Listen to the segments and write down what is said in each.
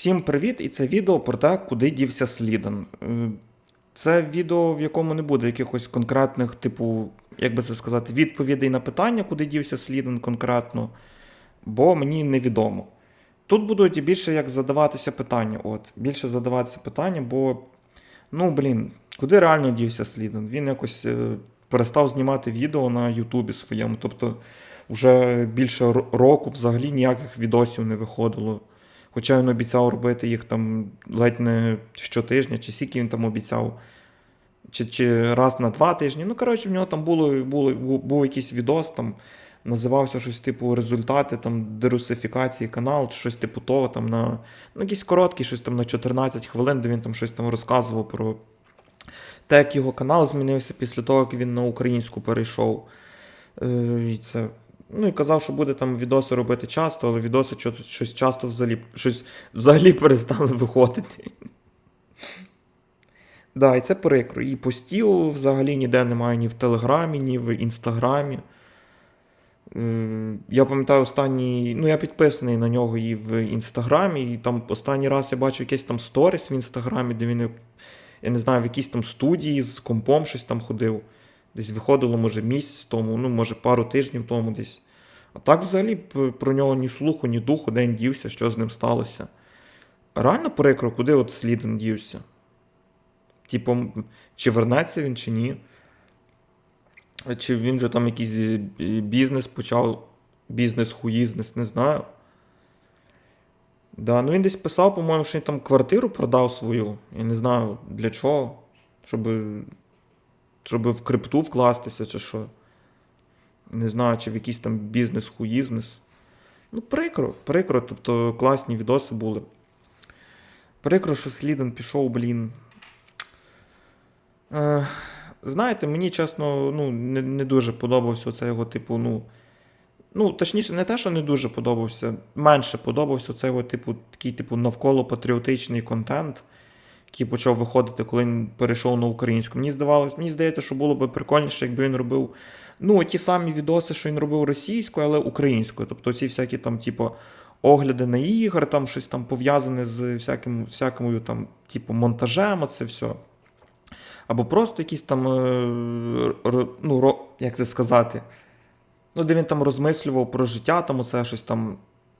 Всім привіт! І це відео про те, куди дівся Сліден. Е, Це відео, в якому не буде якихось конкретних, типу, як би це сказати, відповідей на питання, куди дівся Сліден конкретно, бо мені невідомо. Тут будуть більше як задаватися питання. От, більше задаватися питання, бо, ну, блін, куди реально дівся Сліден? Він якось е, перестав знімати відео на Ютубі своєму. Тобто, вже більше року взагалі ніяких відосів не виходило. Хоча він обіцяв робити їх там ледь не щотижня, чи скільки він там обіцяв, чи, чи раз на два тижні. Ну, коротше, в нього там було, було, був, якийсь відос, там називався щось типу результати там, дерусифікації каналу, щось типу того, там на ну, якийсь короткий, щось там на 14 хвилин, де він там щось там розказував про те, як його канал змінився після того, як він на українську перейшов. Е, і це Ну і казав, що буде там відоси робити часто, але відоси щось часто взагалі, щось взагалі перестали виходити. Да, і це прикро. І постів взагалі ніде немає ні в Телеграмі, ні в Інстаграмі. Я пам'ятаю останній. Ну, я підписаний на нього і в Інстаграмі, і там останній раз я бачив якийсь там сторіс в Інстаграмі, де він, я не знаю, в якійсь там студії з компом щось там ходив. Десь виходило, може, місяць тому, ну, може, пару тижнів тому десь. А так взагалі про нього ні слуху, ні духу, де він дівся, що з ним сталося. Реально прикро, куди от Сліден дівся? Типу, чи вернеться він, чи ні? Чи він же там якийсь е, бізнес почав, бізнес-хуїзнес, не знаю. Да, ну він десь писав, по-моєму, що він там квартиру продав свою. Я не знаю для чого. Щоб, щоб в крипту вкластися, чи що. Не знаю, чи в якийсь там бізнес-хуїзнес. Ну, прикро, прикро, тобто класні відоси були. Прикро, що Сліден пішов, блін. Е, знаєте, мені чесно, ну, не, не дуже подобався цей його, типу, ну. Ну, точніше, не те, що не дуже подобався, менше подобався цей його, типу, такий, типу, навколо патріотичний контент, який почав виходити, коли він перейшов на українську. Мені здавалось, мені здається, що було б прикольніше, якби він робив ну, ті самі відоси, що він робив російською, але українською. Тобто ці всякі там, типу, огляди на ігор, там щось там пов'язане з всяким, всякою там, типу, монтажем, оце все. Або просто якісь там, е, ну, як це сказати, ну, де він там розмислював про життя, там оце щось там,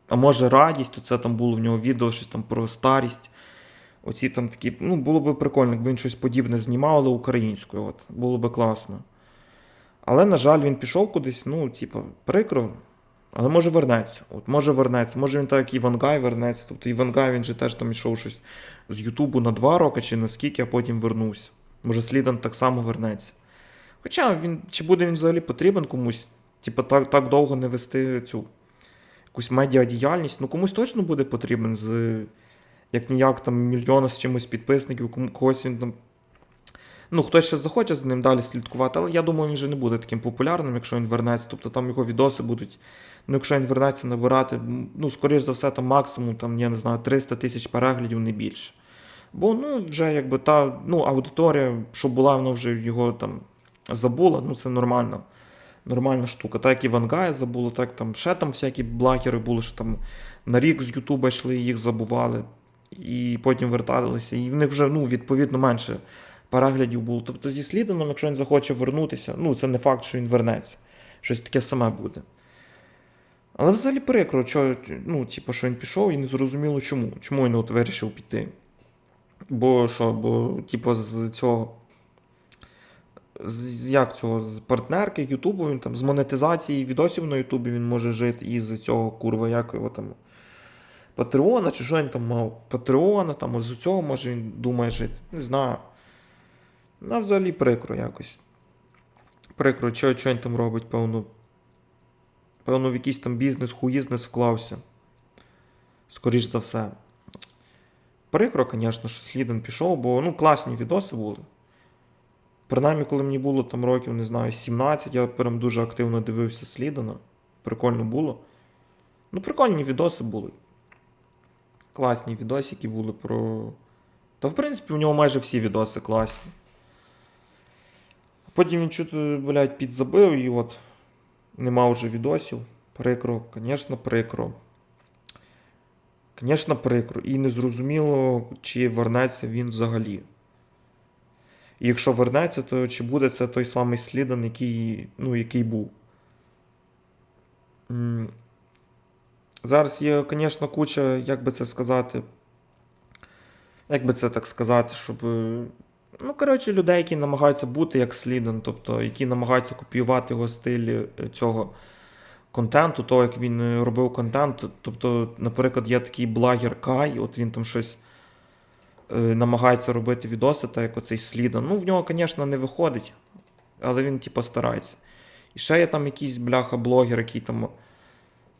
а може радість, то це там було в нього відео, щось там про старість. Оці там такі, ну, було б прикольно, якби він щось подібне знімав, але українською. От, було б класно. Але, на жаль, він пішов кудись, ну, типу, прикро. Але може вернеться. От може вернеться. Може він так, як Івангай вернеться. Тобто Івангай він же теж там йшов щось з Ютубу на два роки чи на скільки, а потім вернувся. Може, Слідан так само вернеться. Хоча він, чи буде він взагалі потрібен комусь? Типу, так, так довго не вести цю якусь медіадіяльність. Ну комусь точно буде потрібен з як ніяк там мільйона з чимось підписників, когось він там. Ну, хтось ще захоче з ним далі слідкувати, але я думаю, він вже не буде таким популярним, якщо він вернеться. Тобто там його відоси будуть. Ну, якщо він вернеться набирати, ну, скоріш за все, там максимум, там, я не знаю, 300 тисяч переглядів, не більше. Бо ну, вже якби та ну, аудиторія, що була, вона вже його там забула, ну це нормально. Нормальна штука. Так як Івангая забула, так там ще там всякі блакери були, що там на рік з Ютуба йшли, їх забували, і потім верталися. І в них вже ну, відповідно менше переглядів було. Тобто зі Сліденом, якщо він захоче вернутися, ну це не факт, що він вернеться. Щось таке саме буде. Але взагалі прикро, що, ну, типу, що він пішов і не зрозуміло чому. Чому він от вирішив піти. Бо що, бо, типу, з цього. З, як цього? З партнерки Ютубу, він там з монетизації відосів на Ютубі він може жити і з цього курва, як його там. Патреона, чи що він там мав? Патреона, там, з цього може він думає жити. Не знаю. Ну, взагалі прикро якось. Прикро, що, він там робить, певно. Певно, в якийсь там бізнес, хуїзнес вклався. Скоріш за все. Прикро, звісно, що Сліден пішов, бо ну, класні відоси були. Принаймні, коли мені було там років, не знаю, 17, я прям дуже активно дивився Слідена. Прикольно було. Ну, прикольні відоси були. Класні відосики були про. Та, в принципі, у нього майже всі відоси класні. Потім він чути, блядь, підзабив і от нема вже відосів. Прикро, звісно, прикро. Звісно, прикро. І незрозуміло, чи вернеться він взагалі. І якщо вернеться, то чи буде це той самий Слідан, який, ну, який був. Зараз є, звісно, куча, як би це сказати. Як би це так сказати, щоб. е, Ну, коротше, людей, які намагаються бути як Сліден, тобто, які намагаються копіювати його стиль е, цього контенту, того, як він е, робив контент. Тобто, наприклад, є такий благер Кай, от він там щось е, намагається робити відоси, так як оцей Сліден. Ну, в нього, звісно, не виходить, але він, типу, старається. І ще є там якийсь бляха-блогер, який там.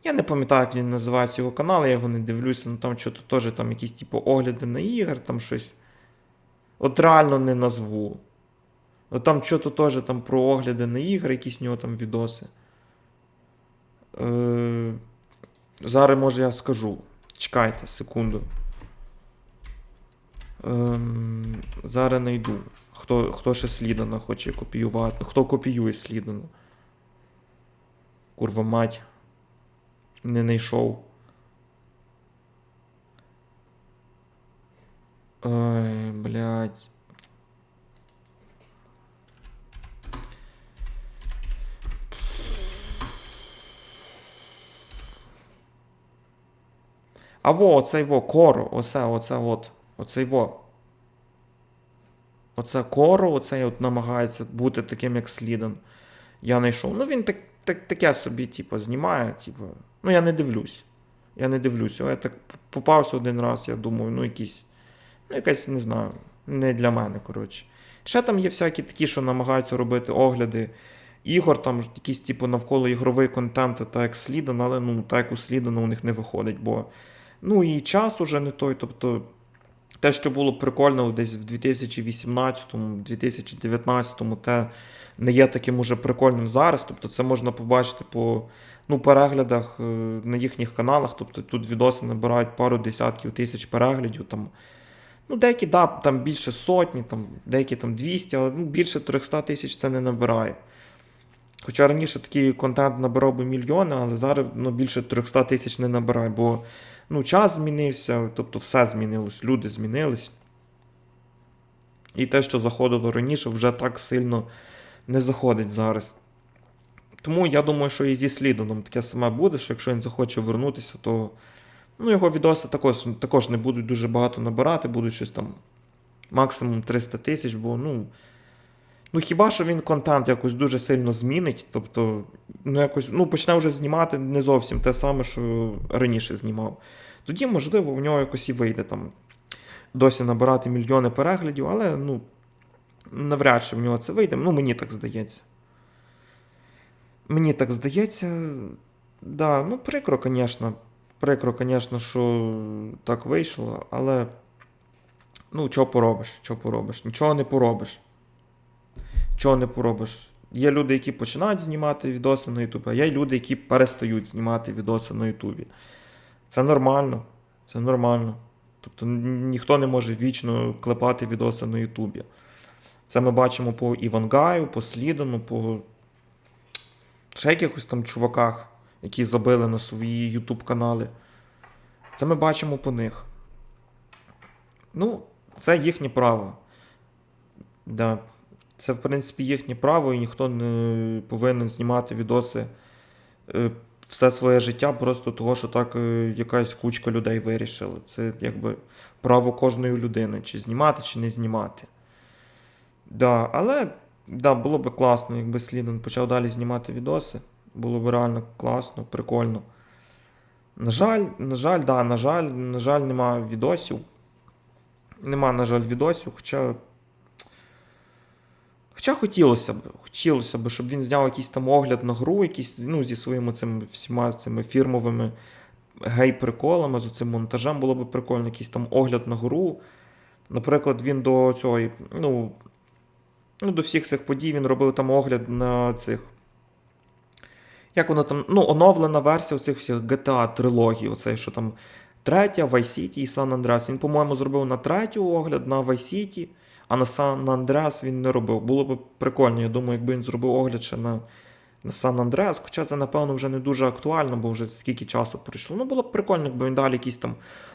Я не пам'ятаю, як він називається його канал, я його не дивлюся, ну там що-то теж там якісь типу огляди на ігор, там щось. От реально не назву. От там що-то теж там про огляди на ігри, якісь в нього там відоси. Е, зараз, може, я скажу. Чекайте, секунду. Ем, зараз знайду. Хто, хто ще Слідана хоче копіювати. Хто копіює Слідана? Курва мать. Не знайшов. Ой, блядь. А во, оцей во, коро, оце, оце от. Оцей во. Оце коро, оцей от намагається бути таким, як Сліден. Я знайшов. Ну він так, так, таке собі, типу, знімає, типу. Ну я не дивлюсь. Я не дивлюсь. Я так попався один раз, я думаю, ну якийсь. Ну, якась, не знаю, не для мене, коротше. Ще там є всякі такі, що намагаються робити огляди ігор, там якісь, типу, навколо ігровий контент, так як Сліден, але ну, так як у у них не виходить, бо ну і час уже не той. Тобто, те, що було прикольно десь в 2018-2019, те не є таким уже прикольним зараз. Тобто, це можна побачити по ну, переглядах е, на їхніх каналах. Тобто тут відоси набирають пару десятків тисяч переглядів. Там, ну, деякі да, там більше сотні, там, деякі там 200, але ну, більше 300 тисяч це не набирає. Хоча раніше такий контент набирав би мільйони, але зараз ну, більше 300 тисяч не набирає, бо ну, час змінився, тобто все змінилось, люди змінились. І те, що заходило раніше, вже так сильно не заходить зараз. Тому я думаю, що і зі Слідоном таке саме буде, що якщо він захоче вернутися, то ну, його відоси також, також не будуть дуже багато набирати, будуть щось там максимум 300 тисяч, бо ну. Ну, хіба що він контент якось дуже сильно змінить, тобто, ну, якось, ну, почне вже знімати не зовсім те саме, що раніше знімав. Тоді, можливо, в нього якось і вийде там досі набирати мільйони переглядів, але ну, навряд чи в нього це вийде. Ну, мені так здається. Мені так здається. Да, ну, прикро, звісно. Прикро, звісно, що так вийшло, але. Ну, що поробиш, що поробиш? Нічого не поробиш. Чого не поробиш? Є люди, які починають знімати відоси на Ютубі, а є люди, які перестають знімати відоси на Ютубі. Це нормально. Це нормально. Тобто ніхто не може вічно клепати відоси на Ютубі. Це ми бачимо по Івангаю, по Слідону, по ще якихось там чуваках, які забили на свої Ютуб канали. Це ми бачимо по них. Ну, це їхнє право. Да. Це, в принципі, їхнє право, і ніхто не повинен знімати відоси е, все своє життя просто того, що так е, якась кучка людей вирішила. Це якби право кожної людини, чи знімати, чи не знімати. Да, але да, було б класно, якби Сліден почав далі знімати відоси. Було б реально класно, прикольно. На жаль, на жаль, да, на жаль, на жаль, нема відосів. Нема, на жаль, відосів, хоча. Хоча хотілося б, хотілося б, щоб він зняв якийсь там огляд на гру, якийсь, ну, зі своїми цими всіма цими фірмовими гей-приколами, з цим монтажем було б прикольно, якийсь там огляд на гру. Наприклад, він до цього, ну, ну, до всіх цих подій він робив там огляд на цих. Як вона там, ну, оновлена версія цих всіх GTA трилогій, оцей, що там третя, Vice City і San Andreas. Він, по-моєму, зробив на третю огляд, на Vice City, а на San Andreas він не робив. Було б прикольно, я думаю, якби він зробив огляд ще на, на San Andreas, хоча це, напевно, вже не дуже актуально, бо вже скільки часу пройшло. Ну, було б прикольно, якби він далі якісь там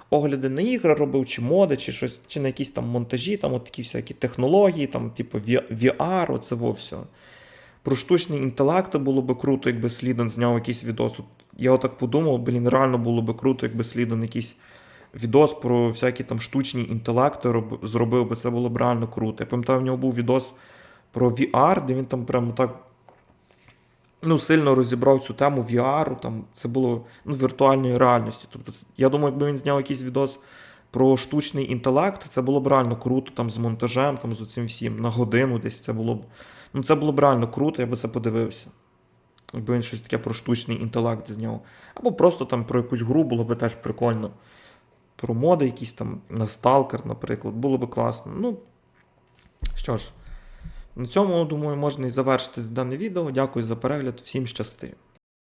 огляди на ігри робив, чи моди, чи щось, чи на якісь там монтажі, там от такі всякі технології, там, типу VR, оце все. Про штучний інтелект було би круто, якби Сліден зняв якийсь відос. Я отак подумав, блін, реально було би круто, якби Сліден якийсь відос про всякі там штучні інтелекти роб... зробив би, це було б реально круто. Я пам'ятаю, в нього був відос про VR, де він там прямо так ну, сильно розібрав цю тему VR, там це було ну, віртуальної реальності. Тобто, я думаю, якби він зняв якийсь відос про штучний інтелект, це було б реально круто, там з монтажем, там з цим всім, на годину десь це було б. Ну, це було б реально круто, я би це подивився. Якби він щось таке про штучний інтелект зняв. Або просто там про якусь гру було б теж прикольно. Про моди якісь там на Stalker, наприклад, було б класно. Ну, що ж, на цьому, думаю, можна і завершити дане відео. Дякую за перегляд, всім щасти.